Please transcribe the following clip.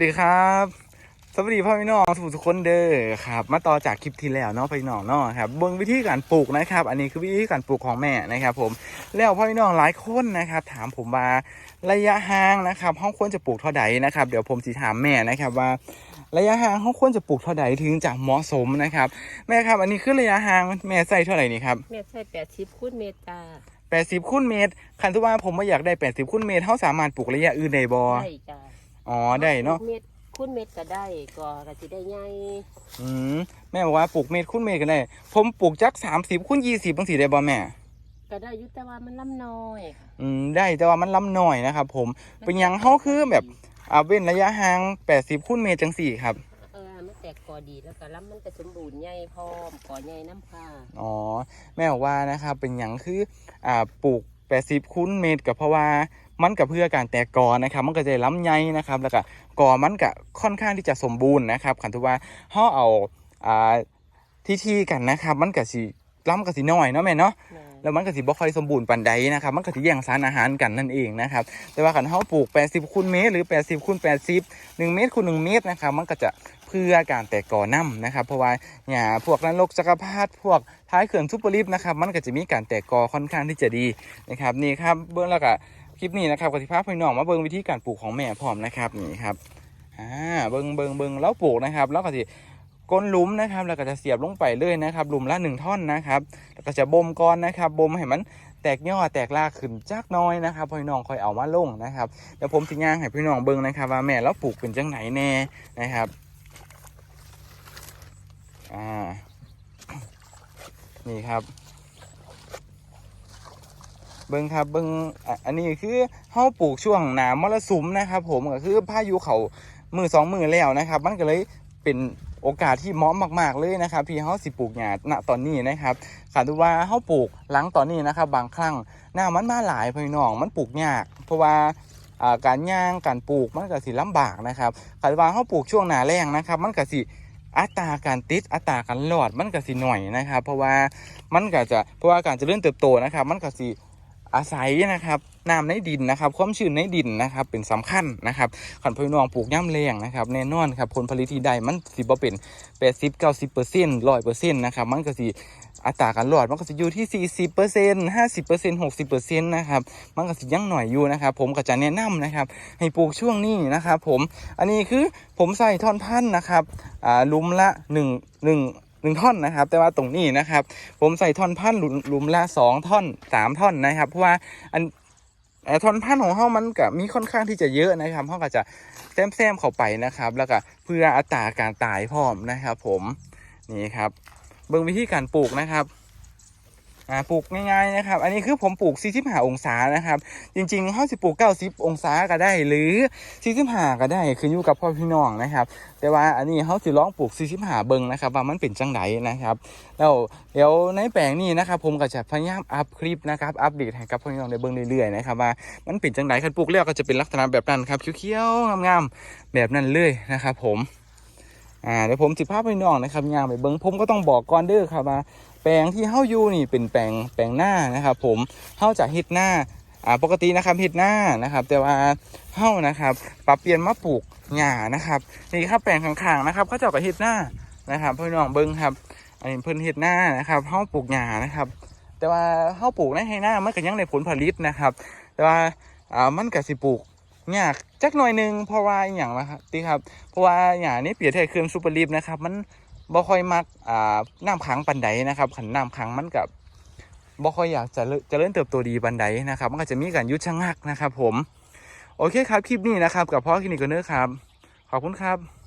สวัสดีครับสวัสดีพ่อพี่น้องทุกทุกคนเด้อครับมาต่อจากคลิปที่แล้วเนาะพี่น้องเนาะครับเบิ่งวิธีการปลูกนะครับ อันนี้คือวิธีการปลูกของแม่นะครับ ผมแล้วพ่อพี่น้องหลายคนนะครับ ถามผมว่าระยะห่างนะครับห้องควรจะปลูกเท่าใดนะครับ เดี๋ยวผมจะถามแม่นะครับว่า ระยะห่างห้องควรจะปลูกเท่าใดถึงจะเหมาะสมนะครับ แม่ครับ อันนี้คือระยะห่างแม่ใส่เท่าไหร่นี่ครับเมตรใช่แปดชิปคูณเมตรจ้า80คูณเมตรคันที่ว่าผมไม่อยากได้80คูณเมตรเขาสามารถปลูกระยะอื่นได้บ่ได้จ้า อ๋อได้เนาะเมตรคูณเมตรก็ได้ก็ก็สิได้ใหญ่อืมแม่บอกว่าปลูกเมตรคุณเมตรกันได้ ผมปลูกจักสามสิบคุณยี่สิบบางสีได้บ่แม่ ก็ได้อยุแต่ว่ามันลำน้อยค่ะอืมได้แต่ว่ามันล้ำหน่อยนะครับผมเป็นหยังเขาคือแบบอ่าเว้นระยะห่างแปดสิบคุณเมตรจังสี่ครับ เออมันแตกกอดีแล้วก็ลำมันก็สมบูรณ์ใหญ่พร้อมกอใหญ่น้ำผ้าอ๋อแม่บอกว่านะครับเป็นหยังคืออ่าปลูกแปดสิบคุณเมตรกับเพราะว่า มันกับเพื่อการแตกกอนะครับ มันก็จะล้ำใหญ่นะครับ แล้วก็กอมันก็ค่อนข้างที่จะสมบูรณ์นะครับขันทุว่าเขาเอาอ่าที่ที่กันนะครับ มันก็สิล้ำก็สิน้อยเนาะแม่เนาะแม่แล้วมันก็สิบ่ค่อยสมบูรณ์ปานใดนะครับ มันก็สิแย่งสารอาหารกันนั่นเองนะครับ แต่ว่าคันเฮาปลูก 80คูณเมตรหรือ 80คูณ80 1 เมตรคูณ1เมตรนะครับ มันก็จะเพื่อการแตกกอน้ำนะครับ เพราะว่าหญ้าพวกนั้นโรคจักรพรรดิพวกท้ายเขื่อนซุปเปอร์ลิฟนะครับ มันก็จะมีการแตกกอค่อนข้างที่จะดีนะครับ นี่ครับเบื้องแล้วก็ คลิปนี้นะครับกติภาพพี่น้องมาเบิ่งวิธีการปลูกของแม่พร้อมนะครับนี่ครับอ่าเบิ่งเบิ่งเบิ่งแล้วปลูกนะครับ แล้วก็สิก้นหลุมนะครับแล้วก็จะเสียบลงไปเลยนะครับหลุมละหนึ่งท่อนนะครับแล้วก็จะบ่มก่อนนะครับบ่มให้มันแตกยอดแตกรากขึ้นจักน้อยนะครับพี่น้องคอยเอามาลงนะครับเดี๋ยวผมสิย่างให้พี่น้องเบิ่งนะครับ ว่าแม่เราปลูกเป็นจังไหนแน่นะครับอ่านี่ครับ เบิ่งครับเบิ่งอะอันนี้คือเฮาปลูกช่วงหนามรสุมนะครับ ผมก็คือพายุเขามือสองมือแล้วนะครับ มันก็เลยเป็นโอกาสที่เหมาะมากๆเลยนะครับที่เฮาสิปลูกหญ้าณตอนนี้นะครับขาดว่าเฮาปลูกหลังตอนนี้นะครับ บางครั้งหน้ามันมาหลายพี่น้องมันปลูกยาก เพราะว่าการย่างการปลูกมันก็สิลำบากนะครับขาดว่าเฮาปลูกช่วงหน้าแล้งนะครับ มันก็สิอัตราการติดอัตราการรอดมันก็สิหน่อยนะครับ เพราะว่ามันก็จะเพราะว่าการเจริญเติบโตนะครับ มันก็สิ อาศัยนะครับน้ำในดินนะครับ ความชื้นในดินนะครับ เป็นสำคัญนะครับขันพี่น้องปลูกย่ำแรงนะครับแน่นอนครับผลผลิตที่ได้มันสิบ่เป็น80 90เปอร์เซ็นต์ร้อยเปอร์เซ็นต์นะครับมันก็สิอัตราการรอดมันก็จะอยู่ที่ 40เปอร์เซ็นต์50เปอร์เซ็นต์60เปอร์เซ็นต์นะครับมันก็สิยังหน่อยอยู่นะครับผมก็จะแนะนำนะครับ ให้ปลูกช่วงนี้นะครับผมอันนี้คือผมใส่ท่อนพันธุ์นะครับอ่าลุมละ1 1 หนึ่งท่อนนะครับ แต่ว่าตรงนี้นะครับ ผมใส่ท่อนพันธุ์หลุมหลุมละ2ท่อนสามท่อนนะครับ เพราะว่าอันท่อนพันธุ์ของเฮามันก็มีค่อนข้างที่จะเยอะนะครับเฮาก็จะแซมๆเข้าไปนะครับ แล้วก็เพื่ออัตราการตายพร้อมนะครับ ผมนี่ครับ เบื้องวิธีการปลูกนะครับ อ่าปลูกง่ายๆนะครับ อันนี้คือผมปลูก 45 องศานะครับ จริงๆเขาสิปลูก 90 องศาก็ได้ หรือ 45 ก็ได้ขึ้นอยู่กับพ่อพี่น้องนะครับ แต่ว่าอันนี้เขาสิลองปลูก 45 เบิงนะครับว่ามันเป็นจังไดนะครับ แล้วเดี๋ยวในแปลงนี้นะครับ ผมก็จะพยายามอัพคลิปนะครับ อัปเดตให้กับพ่อพี่น้องได้เบิ่งเรื่อยๆนะครับว่ามันเป็นจังไดคันปลูกแล้วก็จะเป็นลักษณะแบบนั้นครับเขียวๆงามๆแบบนั้นเลยนะครับ ผมอ่าเดี๋ยวผมสิพาพี่น้องนะครับย่างไปเบิ่งผมก็ต้องบอกก่อนเด้อครับว่า แปลงที่เฮาอยู่นี่เป็นแปลงแปลงหน้านะครับ ผมเฮาจะเฮ็ดหน้าอ่าปกตินะครับเฮ็ดหน้านะครับ แต่ว่าเฮานะครับ ปรับเปลี่ยนมาปลูกหญ้านะครับนี่ครับแปลงข้างๆนะครับเขาจะไปเฮ็ดหน้านะครับพี่น้องเบิ่งครับอันนี้เพิ่นเฮ็ดหน้านะครับเฮาปลูกหญ้านะครับ แต่ว่าเฮาปลูกในให้หน้ามันก็ยังได้ผลผลิตนะครับ แต่ว่าอ่ามันก็สิปลูกหยาจักหน่อยนึงเพราะว่าอหย่างนะครับติครับเพราะว่าหญ้านี่เปรียบเทียบเครื่องซูเปอร์ลีฟนะครับมัน บ่ค่อยมักอ่าน้ำขังปันไดนะครับขันน้ำขังมันกับบ่ค่อยอยากจะเจริญเริญเติบโตดีปันไดนะครับ มันก็จะมีการยุดชะงักนะครับ ผม โอเคครับคลิปนี้นะครับ กับพ่อคลินิกเนอร์ครับ ขอบคุณครับ